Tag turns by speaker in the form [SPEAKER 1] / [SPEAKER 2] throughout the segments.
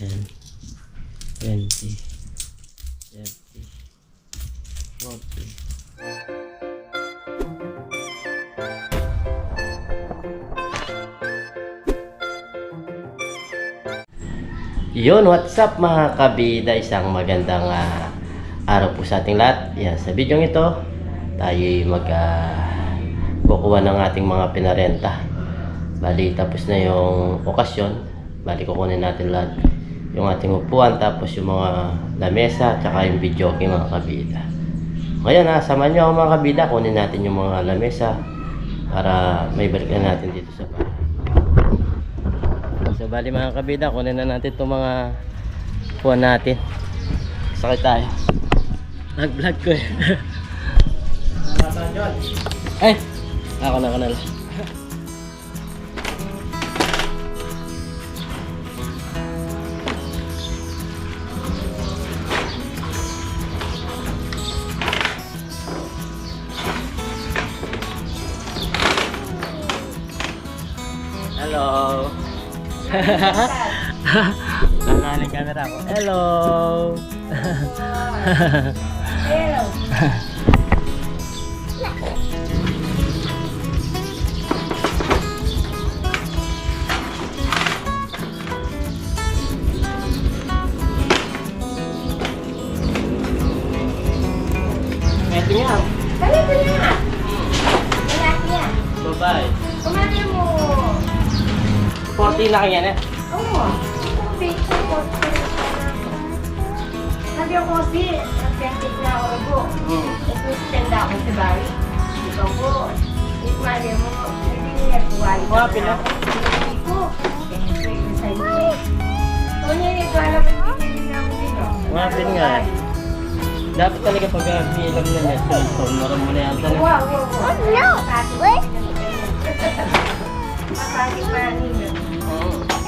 [SPEAKER 1] 10, 20, 30, 40. Yun, what's up mga kabida? Isang magandang ah, araw po sa ating lahat. Yan, sa video ito, tayo mag ah, kukuha ng ating mga pinarenta. Bali, tapos na yung okasyon. Bali, kukunin natin lahat. Yung ating upuan, tapos yung mga lamesa, tsaka yung video game mga kabida. Ngayon ha, samahan nyo ako mga kabida, kunin natin yung mga lamesa para may balik na natin dito sa bahay. So bali mga kabida, kunin na natin itong mga kuha natin. Sakit tayo. Nag-vlog ko eh. Ay! Ako na, ako na lang. Nangala yung camera ko. Hello!
[SPEAKER 2] Hello.
[SPEAKER 1] Ito nga.
[SPEAKER 2] Ganito na. Lalaki.
[SPEAKER 1] Bye-bye.
[SPEAKER 2] Kumain mo.
[SPEAKER 1] 40 na kaya na.
[SPEAKER 2] Oo. Tubig. Sabi ako kasi, nag-testing na ako po.
[SPEAKER 1] Hmm.
[SPEAKER 2] Ito tenda ako sa bari. Ikaw po. Ismali mo. Hindi niya tuwali.
[SPEAKER 1] Mga pila?
[SPEAKER 2] Hindi ko. Siyempre, yung sa inyo. Kung niya ito, alam mo, hindi niya ako dito.
[SPEAKER 1] Mga pin nga. Dapat talaga pag uh, bilang na net, cellphone, maram mo na yan.
[SPEAKER 2] Wow, wow, wow. Oh, no. Wait. Makakit pa ninyo.
[SPEAKER 1] Oo.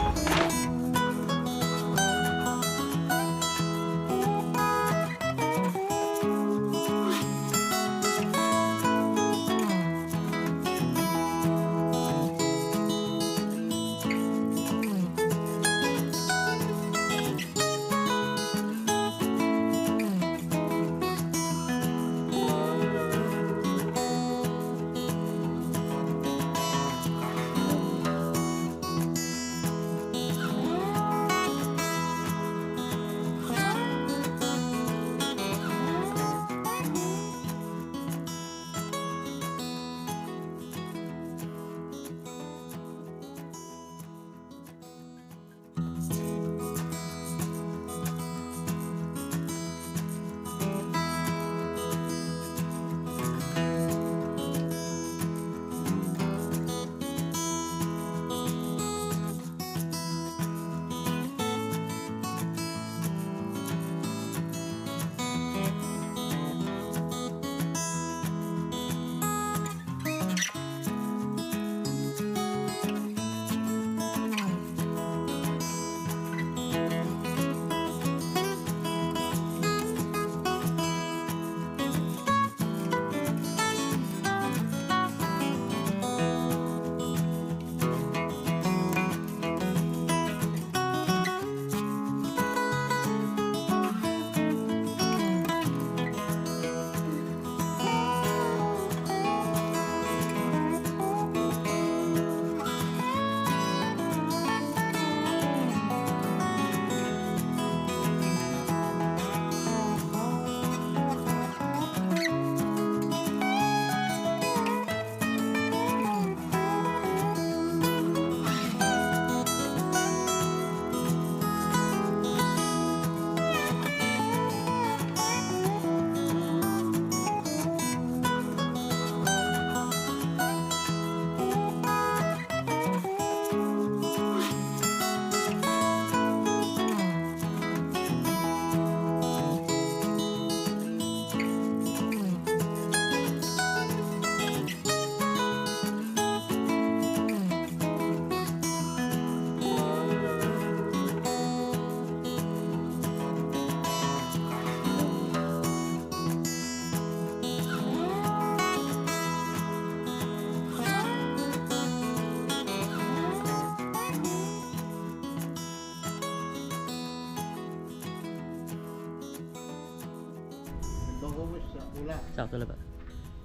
[SPEAKER 3] Maubos sa pula.
[SPEAKER 1] Sakto lang ba?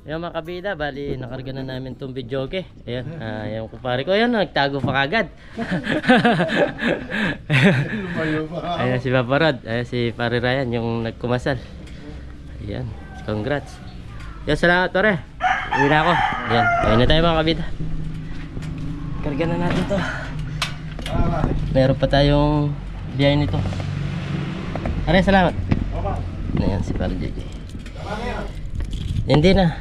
[SPEAKER 1] Ayan mga kabida, bali nakarga na namin itong video okay. Ayan, ah, ayan kumpare ko. Ayan, nagtago pa kagad. Ayan si Papa Rod. Ayan si Pare Ryan, yung nagkumasal. Ayan, congrats. Ayan, salamat pare. Uwi na ako. Ayan, ayan na tayo mga kabida. Karga na natin to. Meron pa tayong biyahe nito. Pare, salamat. Ayan si Pare JJ. Hindi na. Ulam.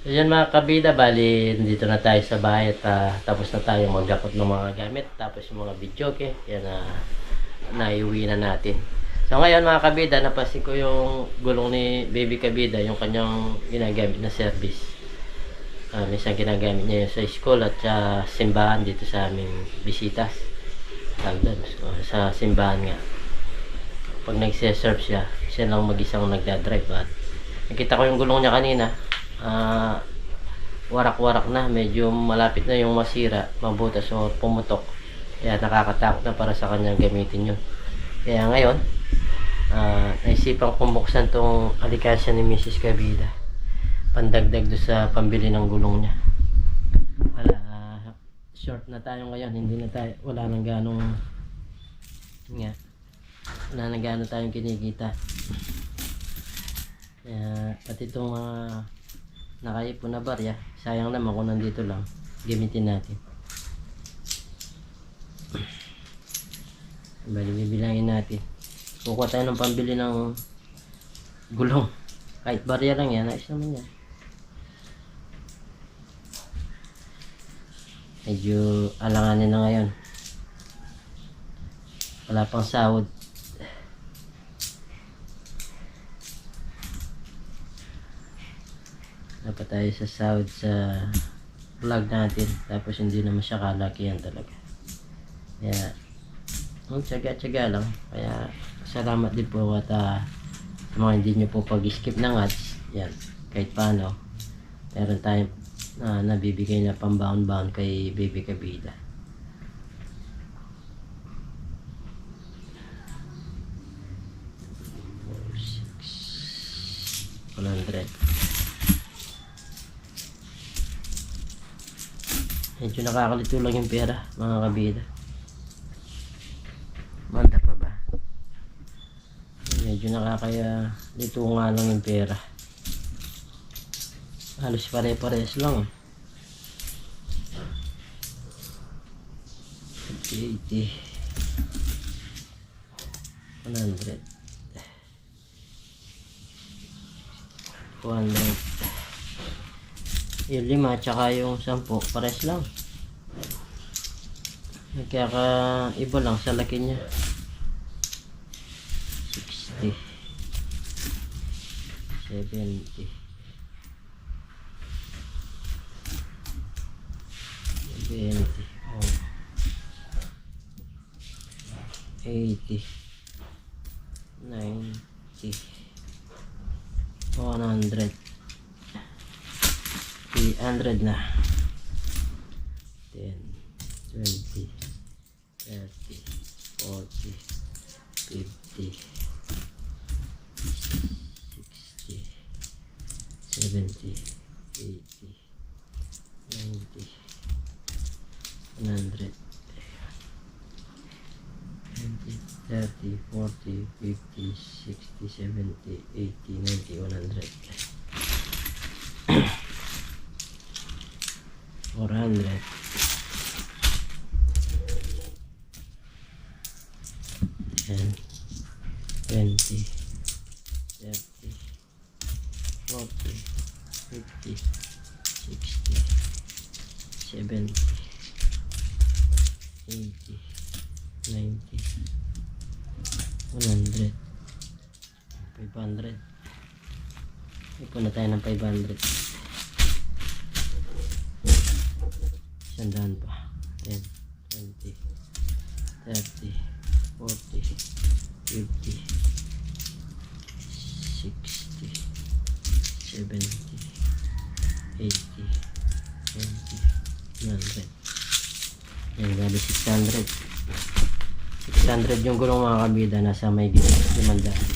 [SPEAKER 1] So yan mga kabida, bali dito na tayo sa bahay at ah, tapos na tayo maggakot ng mga gamit. Tapos yung mga video, okay? Yan na naiuwi na natin. So ngayon mga kabida, napansin ko yung gulong ni Baby Kabida, yung kanyang ginagamit na service. Uh, minsan ginagamit niya sa school at sa simbahan dito sa aming bisitas. So, sa simbahan nga. Pag nagse-serve siya, siya lang mag-isang nagdadrive. At nakita ko yung gulong niya kanina, ah, warak-warak na, medyo malapit na yung masira, mabutas o pumutok. Kaya nakakatakot na para sa kanyang gamitin yun. Kaya ngayon, ah naisipan kong buksan tong alikasya ni Mrs. Kabida. Pandagdag do sa pambili ng gulong niya. Wala, ah, short na tayo ngayon. Hindi na tayo, wala nang ganong, nga, wala nang gano'ng tayong kinikita. Kaya, pati itong mga nakaipon na barya, sayang naman kung nandito lang, gamitin natin. Bali, bibilangin natin. Kukuha tayo ng pambili ng gulong. Kahit barya lang yan, ayos naman yan. Medyo alanganin na ngayon. Wala pang sahod. Dapat tayo sa sahod sa vlog natin. Tapos hindi naman siya kalakihan talaga. Kaya, ang tsaga-tsaga lang. Kaya, salamat din po at ah, sa mga hindi nyo po pag-skip ng ads. Yan, kahit paano. Meron tayong na nabibigay na pambaon-baon kay Baby Kabida. 100. Medyo nakakalito lang yung pera, mga kabida. Manda pa ba? Medyo nakakaya. Dito nga lang yung pera. Halos pare-pares lang. 80 100 200 yung lima tsaka yung sampu pares lang. Nagkaka iba lang sa laki niya 60 70 70 oh. 80 90 100 300 na. 10 20 30 40 50 60 70 80 90 100 20 30 40 50 60 70 80 90 100 50, 60, 70, 80, 90, 100, 500. Ipon na tayo ng 500. Sandaan pa. 10, 20, 30, 40, 50, 60, 70, 600 yung gulong mga kabida. Nasa may
[SPEAKER 3] 500.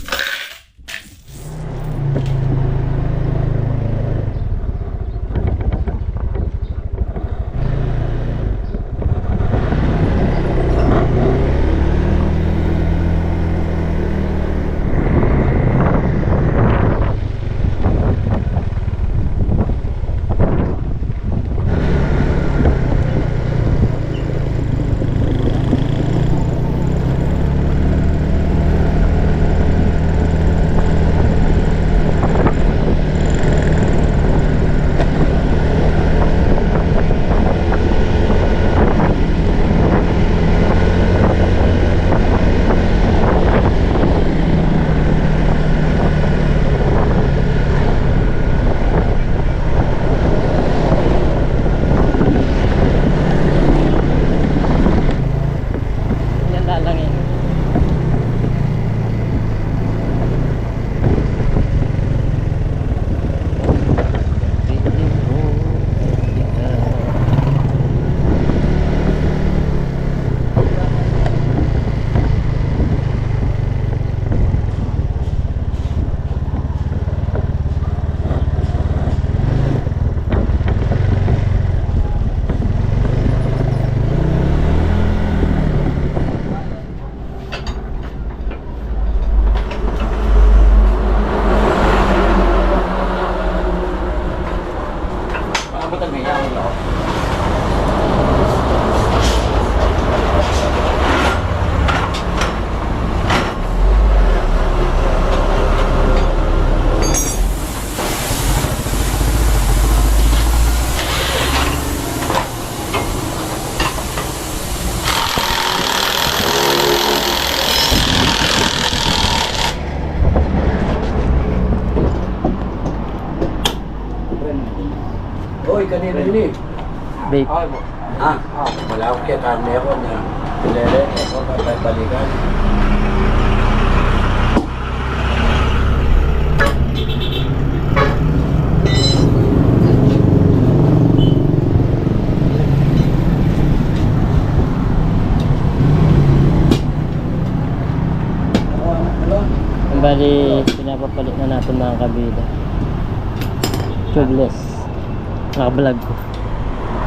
[SPEAKER 1] Vape.
[SPEAKER 3] Ah, wala akong karne ako na pinere ako papabalikan.
[SPEAKER 1] Bali, pinapapalit na natin mga kabida. Tubeless. Nakablog ko.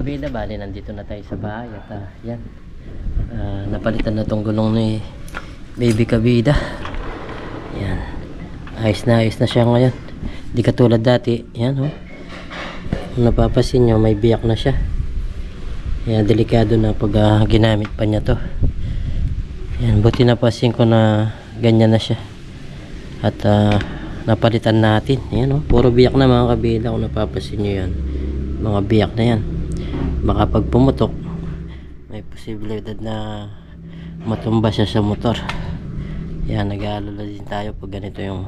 [SPEAKER 1] Kabida, bali nandito na tayo sa bahay at ah, yan. Ah, napalitan na tong gulong ni baby kabida. Yan. Ayos na ayos na siya ngayon. Di katulad dati. Yan oh. Kung napapasin nyo, may biyak na siya. Yan, delikado na pag ah, ginamit pa niya to. Yan, buti napasin ko na ganyan na siya. At ah, napalitan natin. Yan oh, puro biyak na mga kabila kung napapasin nyo yan. Mga biyak na yan. Baka pag pumutok, may posibilidad na matumba siya sa motor. Yan, nag-aalala din tayo pag ganito yung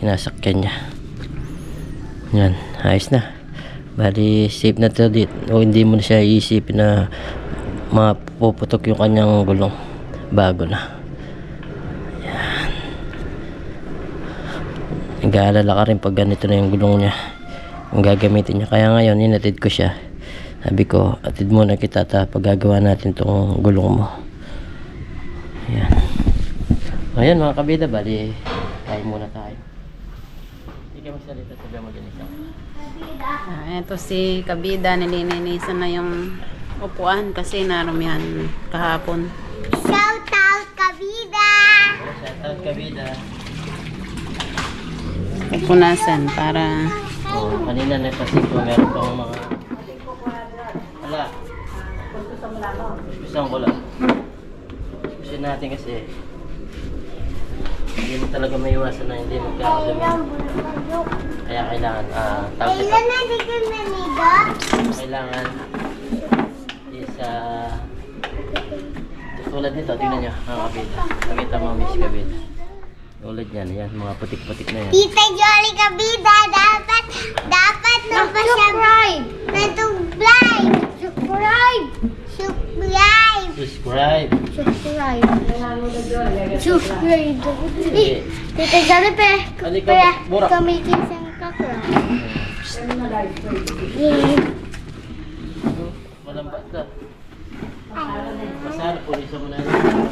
[SPEAKER 1] inasakyan niya. Yan, ayos na. Bali, safe na to dito. O hindi mo na siya iisipin na mapuputok yung kanyang gulong. Bago na. Yan. Nag-aalala ka rin pag ganito na yung gulong niya. Ang gagamitin niya. Kaya ngayon, inatid ko siya. Sabi ko, atid muna kita ta paggagawa natin tong gulong mo. Ayan. Ayan mga kabida, bali, kain muna tayo. Hindi ka magsalita sabi mo din isa.
[SPEAKER 4] Ah, eto si Kabida, nililinisan na yung upuan kasi narumihan kahapon.
[SPEAKER 2] Shout out, Kabida!
[SPEAKER 1] Shout out kabida.
[SPEAKER 4] Pupunasan para
[SPEAKER 1] Oh, kanina napasin ko meron pang mga Isang ko lang. Gusto natin kasi hindi mo talaga may iwasan na hindi magkakadami. Kaya kailangan, ah, tawag ito.
[SPEAKER 2] Kailan na naniga?
[SPEAKER 1] Kailangan is, ah, tulad nito, tingnan nyo, ang kabila. Pakita mo, miss kabila. Tulad yan, yan, mga putik-putik na yan.
[SPEAKER 2] Tita Jolly Kabida, dapat, dapat na ba siya natubblive? Subscribe! Subscribe!
[SPEAKER 1] Subscribe!
[SPEAKER 2] Subscribe. Subscribe. Tita Jolly, pe,
[SPEAKER 1] Halika,
[SPEAKER 2] pe,
[SPEAKER 1] Burak.
[SPEAKER 2] kamikin siyang kakra.
[SPEAKER 1] Walang bata. Masarap, pulisan mo na yun.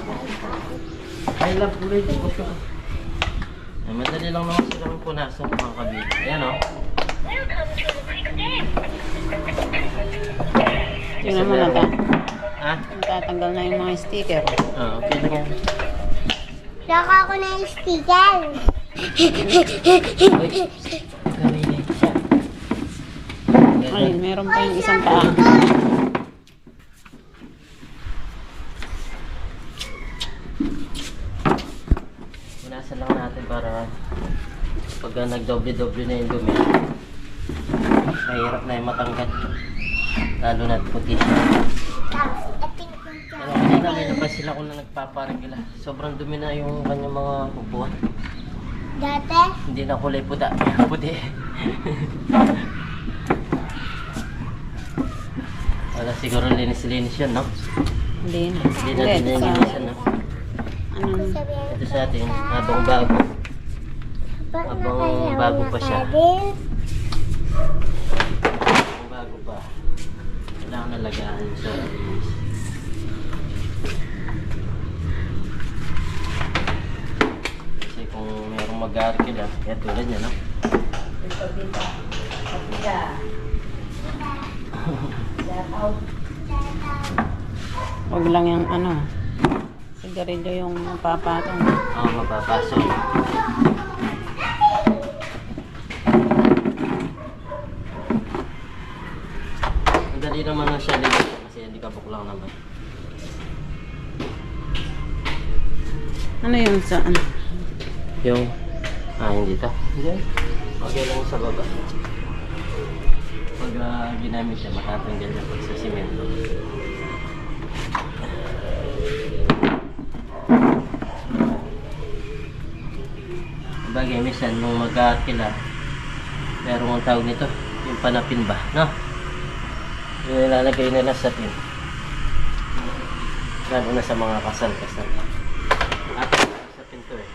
[SPEAKER 1] I love pulis. Ay, madali lang naman silang punasan mga kabila. Ayan o.
[SPEAKER 4] tingnan mo na ta.
[SPEAKER 1] Ha?
[SPEAKER 4] Tatanggal na yung mga sticker.
[SPEAKER 1] Ah, okay lang yan.
[SPEAKER 2] Saka ako na yung sticker.
[SPEAKER 4] Ay, meron pa yung isang paa.
[SPEAKER 1] Punasan lang natin para pag nagdoble-doble na yung dumi, mahirap na yung matanggal. Lalo na puti siya. May napansin ako na nagpaparigila. Sobrang dumi na yung kanyang mga upuan.
[SPEAKER 2] Dati,
[SPEAKER 1] Hindi na kulay puta. Puti. Wala siguro linis-linis yun, no?
[SPEAKER 4] Hindi na.
[SPEAKER 1] Hindi natin
[SPEAKER 4] Hindi, sa,
[SPEAKER 1] nilinisan, no?
[SPEAKER 4] ano,
[SPEAKER 1] Ito sa atin, habang bago. Habang bago
[SPEAKER 2] na
[SPEAKER 1] pa siya. Habang bago pa. Kailangan nalagaan yung sa linis. Kasi kung mayroong mag-arkila, kaya tulad niya, no?
[SPEAKER 4] Huwag lang yung ano, sigarilyo yung papatong.
[SPEAKER 1] Oo, mapapasok. Madali naman na siya linis kasi hindi ka buklang naman.
[SPEAKER 4] Ano yung sa ano?
[SPEAKER 1] Yung, ah, hindi to. Hindi. Okay lang sa baba. Pag ah, ginamit siya, matatanggal niya pag sa simento. Bagay, minsan nung mag-aakila, meron ang tawag nito, yung panapin ba, no? Yung nilalagay nila sa tin. Lalo na sa mga kasal-kasal. At sa pinto eh.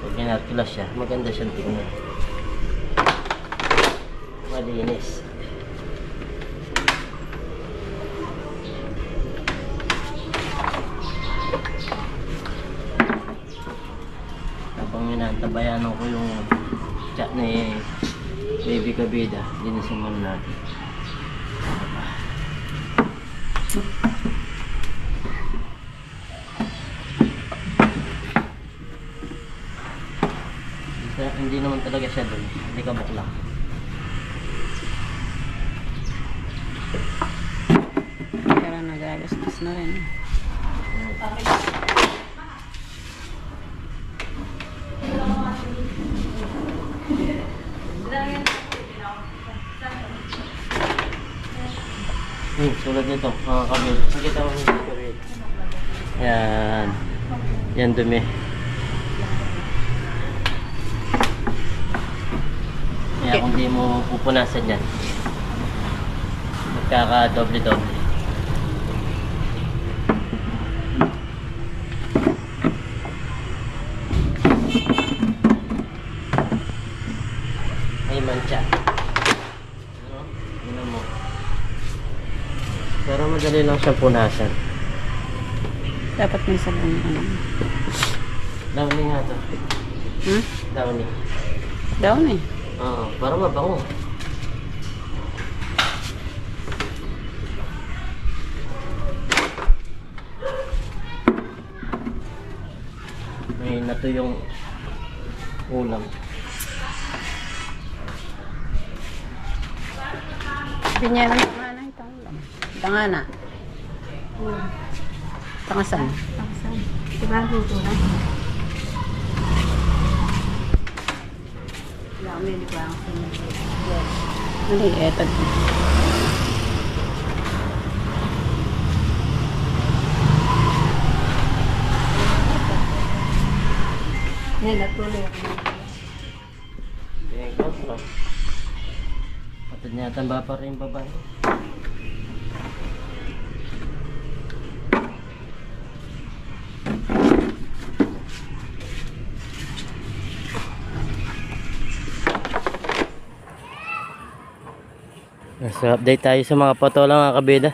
[SPEAKER 1] Pag ginarkilas siya, maganda siyang tingnan. Malinis. Habang minantabayanan ko yung chat ni Baby Kabida, linisin muna natin. Hindi- Hindi naman talaga siya doon. Hindi ka bakla.
[SPEAKER 4] Pero nagagastos na rin.
[SPEAKER 1] Hmm, tulad nito, mga kamil. Nakita mo yung kamil. Yan. Yan dumi. Kaya kung di mo pupunasan yan, magkaka-doble-doble. May mancha. Ano? Ano mo? Pero madali lang siyang punasan.
[SPEAKER 4] Dapat may sabon. Ano.
[SPEAKER 1] Downy nga to.
[SPEAKER 4] Hmm?
[SPEAKER 1] Downy.
[SPEAKER 4] Down eh.
[SPEAKER 1] Oo, para mabango. May nato yung ulam.
[SPEAKER 4] Pinyera ng tangana itong ulam. Tangana. Tangasan.
[SPEAKER 2] Taksan. Diba, luto na? Wala kami, di ba?
[SPEAKER 4] Hindi, eto.
[SPEAKER 2] Yan, natuloy ako.
[SPEAKER 1] Eh, ikaw, Patad niya tamba pa rin babae. So, update tayo sa mga patola mga kabida.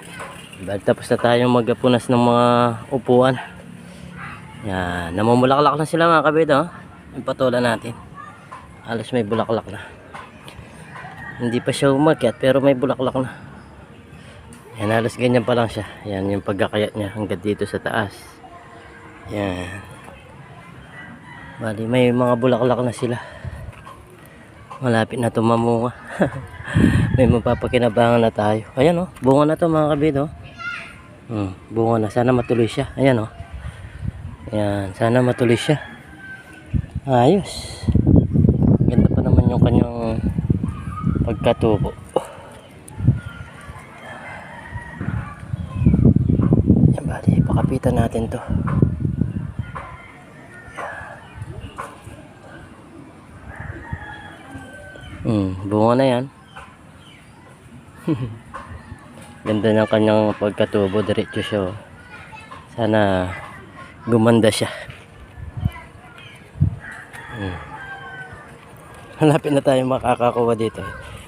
[SPEAKER 1] Dahil tapos na tayong magapunas ng mga upuan. Yan, namumulaklak na sila mga kabida. Oh. Yung patola natin. Halos may bulaklak na. Hindi pa siya umakyat pero may bulaklak na. Yan, halos ganyan pa lang siya. Yan yung pagkakayat niya hanggang dito sa taas. Yan. Bali, may mga bulaklak na sila. Malapit na tumamunga. may mapapakinabangan na tayo. Ayan oh, bunga na to mga kabid oh. Hmm, bunga na. Sana matuloy siya. Ayan oh. Ayan, sana matuloy siya. Ayos. Ganda pa naman yung kanyang pagkatubo. Yan bali, pakapitan natin to. Hmm, bunga na yan. Ganda ng kanyang pagkatubo, diretso siya. oh. Sana gumanda siya. Hmm. Malapit na tayo makakakuha dito.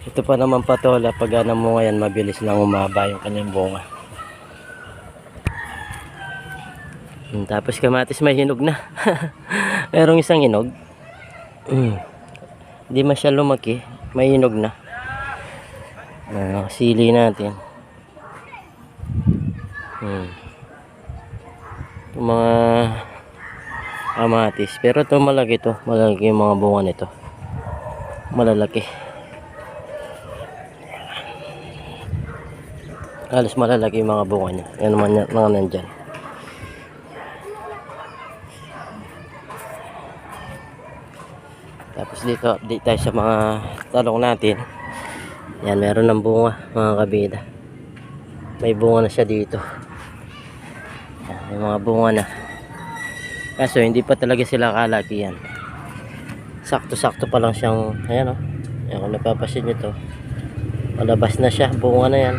[SPEAKER 1] Ito pa naman patola, pag ano mo ngayon, mabilis lang umaba yung kanyang bunga. Hmm, tapos kamatis may hinog na. Merong isang hinog. Hmm. Hindi masyal lumaki. May hinog na. Ah, sili natin. Hmm. Yung mga kamatis. Pero ito malaki to. Malaki yung mga bunga nito. Malalaki. Halos malalaki yung mga bunga niya. Yan naman yan- mga nandyan. Tapos dito update tayo sa mga talong natin. Yan, meron ng bunga mga kabida. May bunga na siya dito. Yan, may mga bunga na. Kaso hindi pa talaga sila kalaki yan. Sakto-sakto pa lang siyang, ayan o. Oh. Yan, kung napapasin nyo to. Malabas na siya, bunga na yan.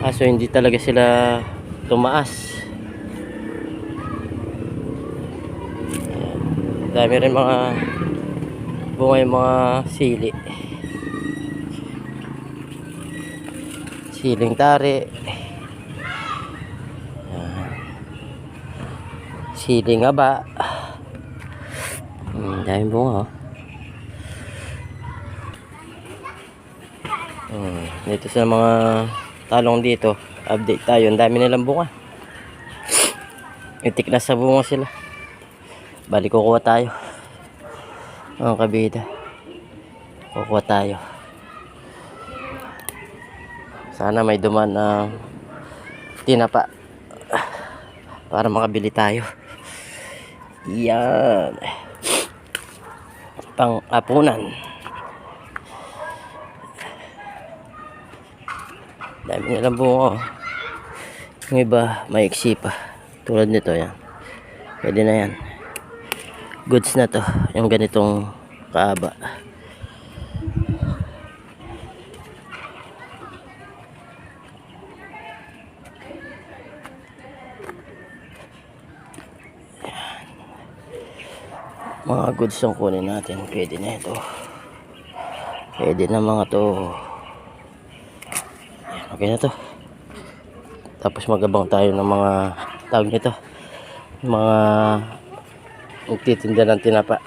[SPEAKER 1] Kaso hindi talaga sila tumaas. Ayan. Dami rin mga bunga yung mga sili. Siling tari. Siling aba. Hmm, daming bunga oh. Hmm, dito sa mga talong dito, update tayo. Ang dami nilang bunga. Itik na sa bunga sila. Balik kukuha tayo. Mga kabida. Kukuha tayo. Sana may duman na tinapa para makabili tayo. Yan. Pang apunan. Dami nilang bunga. oh. Yung iba, maiksi pa. Tulad nito, yan. Pwede na yan. Goods na to. Yung ganitong kaaba. Mga goods ang kunin natin. Pwede na ito. Pwede na mga to. Yan, Okay na to. Tapos magabang tayo ng mga tawag nito. Mga nagtitinda ng tinapa.